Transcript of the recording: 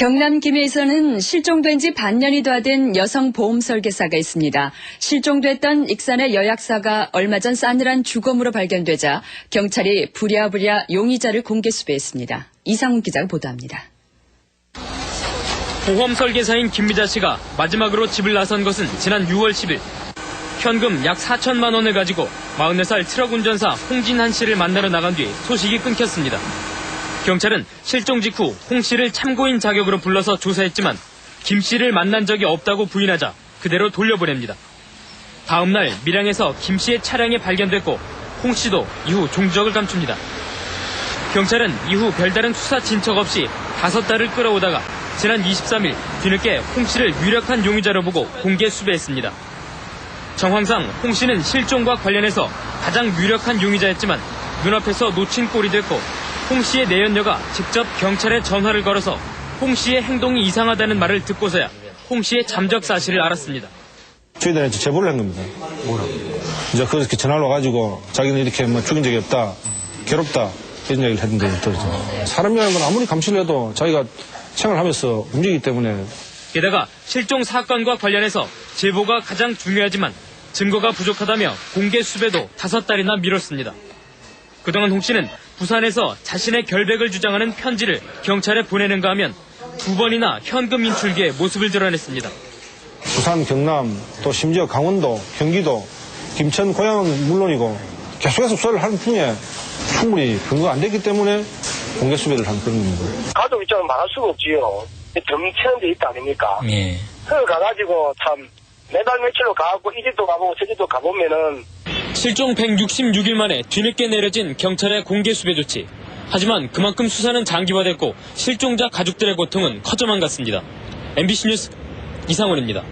경남 김해에서는 실종된 지 반년이 다 된 여성 보험 설계사가 있습니다. 실종됐던 익산의 여약사가 얼마 전 싸늘한 주검으로 발견되자 경찰이 부랴부랴 용의자를 공개 수배했습니다. 이상훈 기자가 보도합니다. 보험 설계사인 김미자 씨가 마지막으로 집을 나선 것은 지난 6월 10일. 현금 약 4천만 원을 가지고 44살 트럭 운전사 홍진한 씨를 만나러 나간 뒤 소식이 끊겼습니다. 경찰은 실종 직후 홍 씨를 참고인 자격으로 불러서 조사했지만 김 씨를 만난 적이 없다고 부인하자 그대로 돌려보냅니다. 다음 날 밀양에서 김 씨의 차량이 발견됐고 홍 씨도 이후 종적을 감춥니다. 경찰은 이후 별다른 수사 진척 없이 다섯 달을 끌어오다가 지난 23일 뒤늦게 홍 씨를 유력한 용의자로 보고 공개 수배했습니다. 정황상 홍 씨는 실종과 관련해서 가장 유력한 용의자였지만 눈앞에서 놓친 꼴이 됐고 홍 씨의 내연녀가 직접 경찰에 전화를 걸어서 홍 씨의 행동이 이상하다는 말을 듣고서야 홍 씨의 잠적 사실을 알았습니다. 저희들한테 제보를 한 겁니다. 뭐라고? 이제 그렇게 전화를 와가지고 자기는 이렇게 뭐 죽인 적이 없다, 괴롭다, 이런 얘기를 했는데 들었죠. 사람이라는 건 아무리 감시를 해도 자기가 생활하면서 움직이기 때문에 게다가 실종 사건과 관련해서 제보가 가장 중요하지만 증거가 부족하다며 공개 수배도 다섯 달이나 미뤘습니다. 그동안 홍 씨는 부산에서 자신의 결백을 주장하는 편지를 경찰에 보내는가 하면 두 번이나 현금 인출기에 모습을 드러냈습니다. 부산, 경남, 또 심지어 강원도, 경기도, 김천, 고향은 물론이고 계속해서 수사를 하는 중에 충분히 근거가 안 됐기 때문에 공개 수배를 한 그런 겁니다. 가족 입장은 말할 수가 없지요. 점치는 데 있다 아닙니까? 예. 그걸 가가지고 참 매달 며칠로 가고 이 집도 가보고 저 집도 가보면은 실종 166일 만에 뒤늦게 내려진 경찰의 공개 수배 조치. 하지만 그만큼 수사는 장기화됐고 실종자 가족들의 고통은 커져만 갔습니다. MBC 뉴스 이상원입니다.